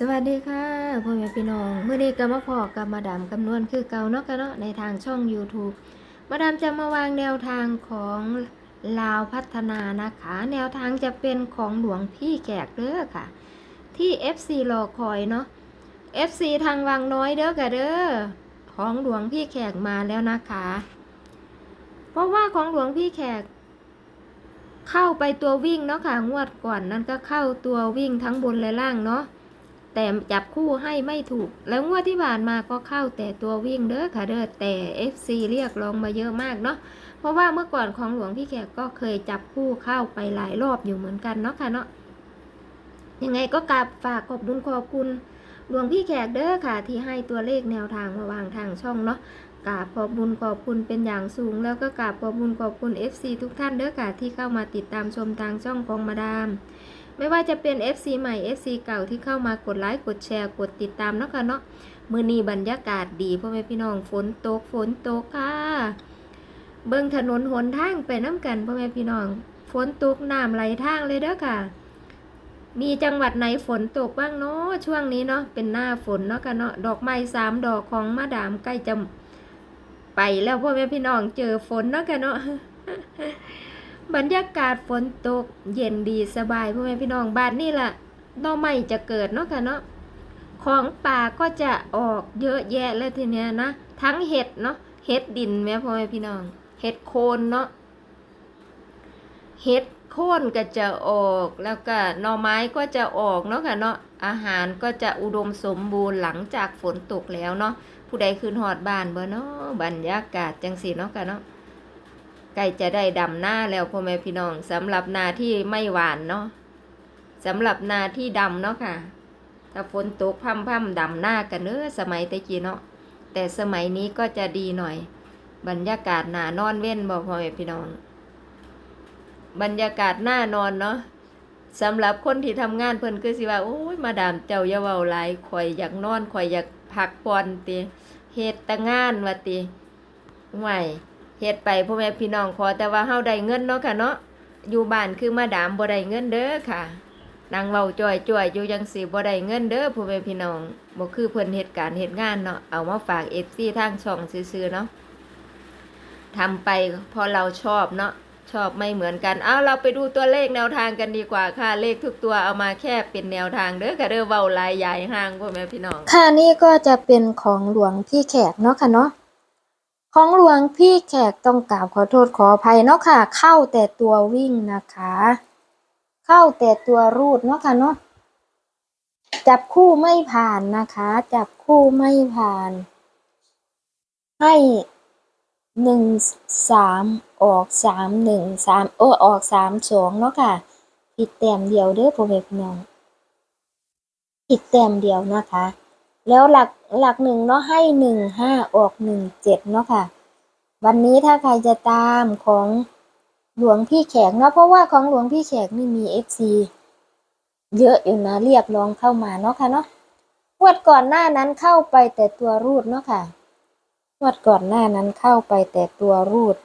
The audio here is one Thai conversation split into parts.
สวัสดีค่ะพ่อแม่พี่น้องเมื่อนี้ก็มาพอกับมาดามคำนวณคือเก่าเนาะกันเนาะในทางช่อง YouTube มาดามจะมาวางแนวทางของลาวพัฒนานะคะ แนวทางจะเป็นของหลวงพี่แขกเด้อค่ะ ที่ FC รอคอยเนาะ FC ทางวังน้อยเด้อค่ะเด้อของหลวงพี่แขกมาแล้วนะคะ เพราะว่าของหลวงพี่แขก เข้าไปตัววิ่งเนาะค่ะงวดก่อนนั้นก็เข้าตัววิ่งทั้งบนและล่างเนาะ แต่จับคู่ให้ไม่ถูก แล้วงวดที่ผ่านมาก็เข้าแต่ตัววิ่งเด้อค่ะเด้อแต่ FC เรียกร้องมาเยอะมากเนาะเพราะว่าเมื่อก่อนของหลวงพี่แขกก็เคยจับคู่เข้าไปหลายรอบอยู่เหมือนกันเนาะค่ะเนาะยังไงก็กราบฝากขอบคุณขอบคุณหลวงพี่แขกเด้อค่ะ ที่ให้ตัวเลขแนวทางมาวางทางช่องเนาะกราบขอบคุณขอบคุณเป็นอย่างสูง แล้วก็กราบขอบคุณขอบคุณ FC ทุกท่านเด้อค่ะที่เข้ามาติดตามชมทางช่องของมาดาม ไม่ว่าจะเป็น FC ใหม่ FC เก่าที่เข้ามากดไลค์กดแชร์กดติดตามเนาะค่ะเนาะมือนีบรรยากาศดีพ่อแม่พี่น้องฝนตกฝนตกค่ะ เบิ่งถนนหนทางไปน้ำกันพ่อแม่พี่น้อง ฝนตกน้ำไหลทางเลยเด้อค่ะ มีจังหวัดไหนฝนตกบ้างเนาะช่วงนี้เนาะเป็นหน้าฝนเนาะค่ะเนาะดอกไม้สามดอกของมาดามใกล้จะไปแล้วพ่อแม่พี่น้องเจอฝนเนาะค่ะเนาะ บรรยากาศฝนตกเย็นดีสบายพ่อแม่พี่น้องบ้านนี่ล่ะน่อไม้จะเกิดเนาะค่ะเนาะของป่าก็จะออกเยอะแยะเลยทีเนี้ยนะทั้งเห็ดเนาะเห็ดดินแม่พ่อแม่พี่น้อง เห็ดโคนเนาะเห็ดโคนก็จะออกแล้วก็หน่อไม้ก็จะออกเนาะค่ะเนาะอาหารก็จะอุดมสมบูรณ์หลังจากฝนตกแล้วเนาะผู้ใดคืนหอดบ้านบอเนาะบรรยากาศจังสีเนาะค่ะเนาะ ใกล้จะได้ดำหน้าแล้วพ่อแม่พี่น้องสำหรับนาที่ไม่หวานเนาะสำหรับนาที่ดำเนาะค่ะ ถ้าฝนตกพั่มพั่มดำหน้ากันเนอสมัยตะกี้เนาะแต่สมัยนี้ก็จะดีหน่อย บรรยากาศหนานอนเว้นบอกพ่อแม่พี่น้อง บรรยากาศหน้านอนเนาะสำหรับคนที่ทำงานเพิ่นคือสิว่าโอ้ยมาดามเจ้าอย่าเว้าหลายข่อยอยากนอนข่อยอยากพักผ่อนติเฮ็ดแต่งานว่าติห่ว เฮ็ดไปพ่อแม่พี่น้องขอแต่ว่าเฮาได้เงินเนาะค่ะเนาะอยู่บ้านคือมาดามบ่ได้เงินเด้อค่ะนางเว้าจ่อยจ่อยอยู่จังสิบ่ได้เงินเด้อพ่อแม่พี่น้องบ่คือเพิ่นเฮ็ดการเฮ็ดงานเนาะเอามาฝาก FC ทางช่องซื่อๆเนาะทำไปพอเราชอบเนาะชอบไม่เหมือนกันเอาเราไปดูตัวเลขแนวทางกันดีกว่าค่ะเลขทุกตัวเอามาแค่เป็นแนวทางเด้อค่ะเด้อเว้าลายใหญ่ห่างพ่อแม่พี่น้องค่ะนี่ก็จะเป็นของหลวงพี่แขกเนาะค่ะเนาะ ของหลวงพี่แขกต้องกราบขอโทษขออภัยเนาะค่ะ เข้าแต่ตัววิ่งนะคะ เข้าแต่ตัวรูดเนาะค่ะเนาะจับคู่ไม่ผ่านนะคะ จับคู่ไม่ผ่าน ให้หนึ่งสามออกสามหนึ่งสามโอ้ออกสามสองเนาะค่ะ ผิดแต้มเดียวเด้อพ่อแม่พี่น้องผิดแต้มเดียวนะคะ แล้วหลักหลักหนึ่งเนาะให้หนึ่งห้าออกหนึ่งเจ็ดเนาะค่ะ วันนี้ถ้าใครจะตามของหลวงพี่แขกเนาะเพราะว่าของหลวงพี่แขกนี่มีเอฟซีเยอะอยู่นะเรียกร้องเข้ามาเนาะค่ะเนาะงวดก่อนหน้านั้นเข้าไปแต่ตัวรูดเนาะค่ะงวดก่อนหน้านั้นเข้าไปแต่ตัวรูด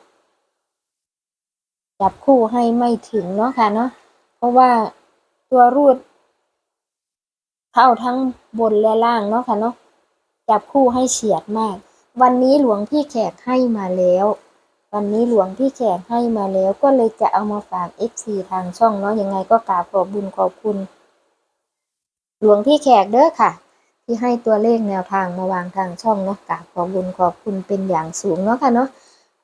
จับคู่ให้ไม่ถึงเนาะค่ะเนาะเพราะว่าตัวรูด เข้าทั้งบนและล่างเนาะค่ะเนาะจับคู่ให้เฉียดมาก วันนี้หลวงพี่แขกให้มาแล้ว วันนี้หลวงพี่แขกให้มาแล้ว ก็เลยจะเอามาฝาก FC ทางช่องเนาะยังไงก็กราบขอบบุญขอบคุณ หลวงพี่แขกเด้อค่ะ ที่ให้ตัวเลขแนวทางมาวางทางช่องเนาะกราบขอบบุญขอบคุณเป็นอย่างสูงเนาะค่ะเนาะ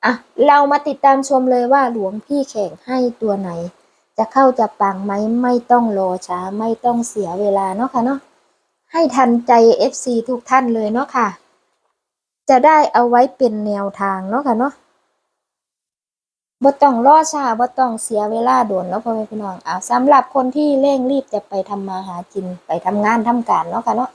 อะเรามาติดตามชมเลยว่าหลวงพี่แขกให้ตัวไหน จะเข้าจะปังไหมไม่ต้องรอช้าไม่ต้องเสียเวลาเนาะค่ะเนาะให้ทันใจ FC ทุกท่านเลยเนาะค่ะ จะได้เอาไว้เป็นแนวทางเนาะค่ะเนาะบ่ต้องรอช้าบ่ต้องเสียเวลาโดนเนาะพ่อแม่พี่น้องอ่าสำหรับคนที่เร่งรีบจะไปทำมาหากินไปทำงานทำการเนาะค่ะเนาะ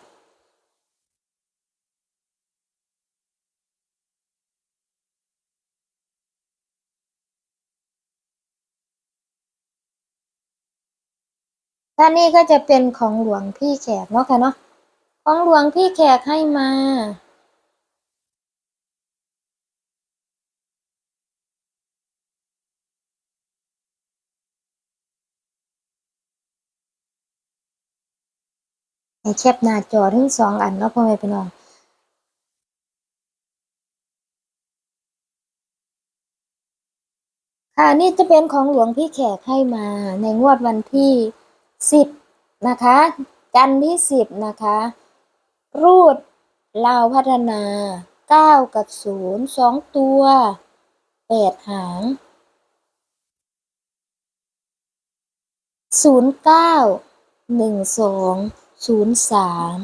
ท่านนี้ก็จะเป็นของหลวงพี่แขกเนาะค่ะเนาะของหลวงพี่แขกให้มาให้แคปหน้าจอทั้งสองอันเนาะพ่อแม่พี่น้องค่ะนี่จะเป็นของหลวงพี่แขกให้มาในงวดวันที่ สิบนะคะ จันทร์ที่สิบนะคะ รูดลาวพัฒนาเก้ากับศูนย์สองตัวแปดหางศูนย์เก้าหนึ่งสองศูนย์สาม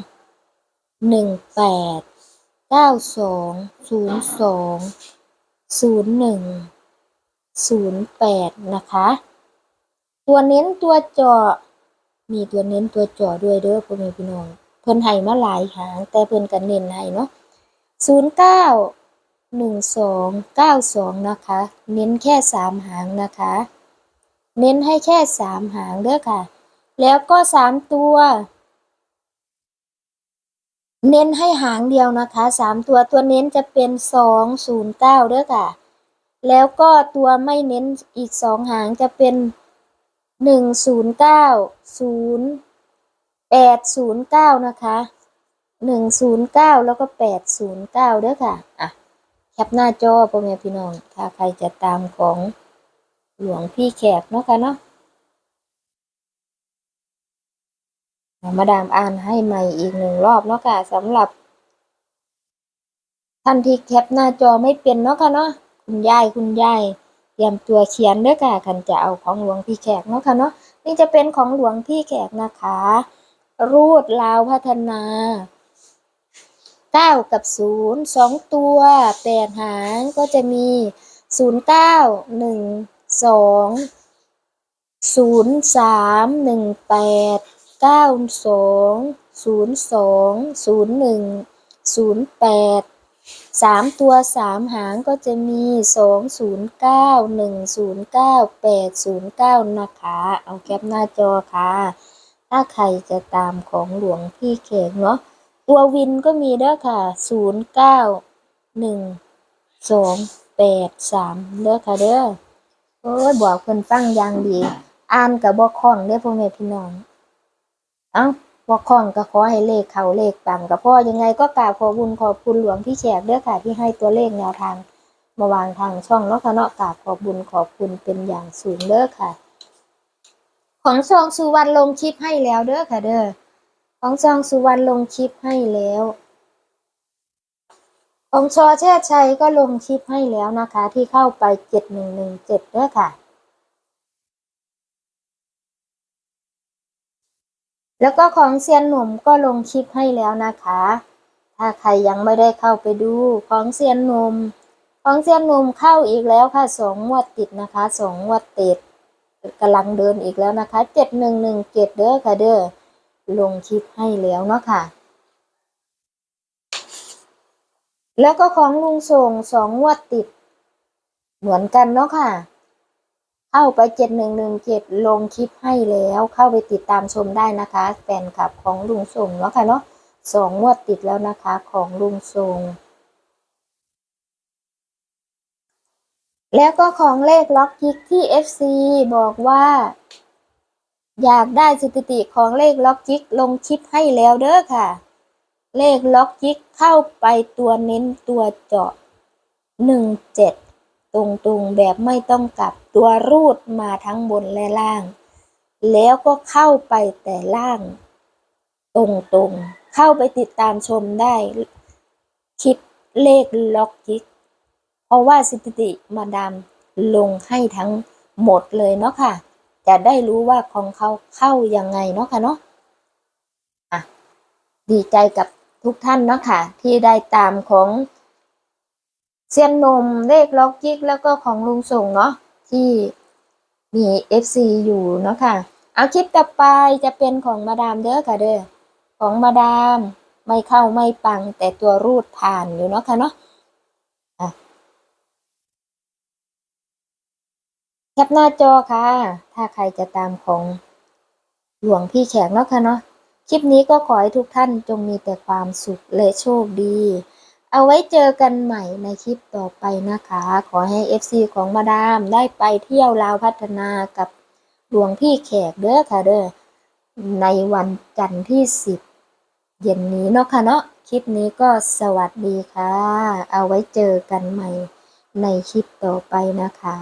หนึ่งแปดเก้าสองศูนย์สองศูนย์หนึ่งศูนย์แปดนะคะ ตัวเน้นตัวเจาะ มีตัวเน้นตัวเจาะด้วยเด้อพ่อแม่พี่น้อง เพิ่นให้มาหลายหาง แต่เพิ่นก็เน้นให้เนาะศูนย์เก้าหนึ่งสองเก้าสองนะคะ เน้นแค่สามหางนะคะ เน้นให้แค่สามหางเด้อค่ะ แล้วก็สามตัว เน้นให้หางเดียวนะคะสามตัวตัวเน้นจะเป็นสองศูนย์เก้าเด้อค่ะ แล้วก็ตัวไม่เน้นอีกสองหางจะเป็น หนึ่งศูนย์เก้าศูนย์แปดศูนย์เก้านะคะหนึ่งศูนย์เก้าแล้วก็แปดศูนย์เก้าเด้อค่ะ อะ แคปหน้าจอพ่อแม่พี่น้อง ถ้าใครจะตามของหลวงพี่แขกเนาะค่ะเนาะมาดามอ่านให้ใหม่อีกหนึ่งรอบเนาะค่ะสำหรับ ท่านที่แคปหน้าจอไม่เป็นเนาะค่ะเนาะคุณยายคุณยาย รียมตัวเขียนเด้อค่ะคันจะเอาของหลวงพี่แขกเนาะค่ะเนาะนี่จะเป็นของหลวงพี่แขกนะคะ รูดลาวพัฒนาเก้ากับศูนย์สองตัวแปดหางก็จะมีศูนย์เก้าหนึ่งสองศูนย์สามหนึ่งแปดเก้าสองศูนย์สองศูนย์หนึ่งศูนย์แปด สามตัวสามหางก็จะมีสองศูนย์เก้าหนึ่งศูนย์เก้าแปดศูนย์เก้านะคะ เอาแคปหน้าจอค่ะ ถ้าใครจะตามของหลวงพี่เขกเนาะ ตัววินก็มีเด้อค่ะศูนย์เก้าหนึ่งสองแปดสามเด้อค่ะเด้อโอ้ยบอกเพิ่นฟังอย่างดี อ่านกับบอกคล่องเด้อพ่อแม่พี่น้อง เอ้า ว่าคล่องก็ขอให้เลขเขาเลขปังกับพ่อยังไงก็กราบขอบคุณขอบคุณหลวงพี่แขกเด้อค่ะที่ให้ตัวเลขแนวทางมาวางทางช่องเนาะค่ะเนาะกราบขอบุญขอบคุณเป็นอย่างสูงเด้อค่ะ ของซองสุวรรณลงคลิปให้แล้วเด้อค่ะเด้อของซองสุวรรณลงคลิปให้แล้วของชอแช่ชัยก็ลงคลิปให้แล้วนะคะ ที่เข้าไปเจ็ดหนึ่งหนึ่งเจ็ดเด้อค่ะ แล้วก็ของเซียนหนุ่มก็ลงคลิปให้แล้วนะคะ ถ้าใครยังไม่ได้เข้าไปดูของเซียนหนุ่ม ของเซียนหนุ่มเข้าอีกแล้วค่ะสองงวดติดนะคะสองงวดติดกำลังเดินอีกแล้วนะคะเจ็ดหนึ่งหนึ่งเจ็ดเด้อค่ะเด้อลงคลิปให้แล้วเนาะค่ะ แล้วก็ของลุงส่งสองงวดติดเหมือนกันเนาะค่ะ เข้าไปเจ็ดหนึ่งหนึ่งเจ็ดลงคลิปให้แล้วเข้าไปติดตามชมได้นะคะแฟนคลับของลุงส่งเนาะค่ะเนาะสองงวดติดแล้วนะคะของลุงส่งแล้วก็ของเลขล็อกกิกที่ FC บอกว่า อยากได้สถิติของเลขล็อกจิกลงคลิปให้แล้วเด้อค่ะ เลขล็อกจิกเข้าไปตัวเน้นตัวเจาะหนึ่งเจ็ด ตรงๆแบบไม่ต้องกลับตัวรูดมาทั้งบนและล่าง แล้วก็เข้าไปแต่ล่าง ตรงๆ เข้าไปติดตามชมได้ คลิปเลขล็อกจิก เพราะว่าสถิติมาดามลงให้ทั้งหมดเลยเนาะค่ะ จะได้รู้ว่าของเขาเข้ายังไงเนาะค่ะเนาะอะดีใจกับทุกท่านเนาะค่ะที่ได้ตามของ เซียนนมเลขล็อกจิกแล้วก็ของลุงส่งเนาะที่มี FC อยู่เนาะค่ะ เอาคลิปต่อไปจะเป็นของมาดามเด้อค่ะเด้อของมาดามไม่เข้าไม่ปังแต่ตัวรูดผ่านอยู่เนาะค่ะเนาะอะแคปหน้าจอค่ะ ถ้าใครจะตามของหลวงพี่แขกเนาะค่ะเนาะคลิปนี้ก็ขอให้ทุกท่านจงมีแต่ความสุขและโชคดี เอาไว้เจอกันใหม่ในคลิปต่อไปนะคะ ขอให้ FC ของมาดามได้ไปเที่ยวลาวพัฒนากับหลวงพี่แขกเด้อค่ะเด้อในวันจันทร์ที่ 10 เย็นนี้เนาะค่ะเนาะคลิปนี้ก็สวัสดีค่ะ เอาไว้เจอกันใหม่ในคลิปต่อไปนะคะ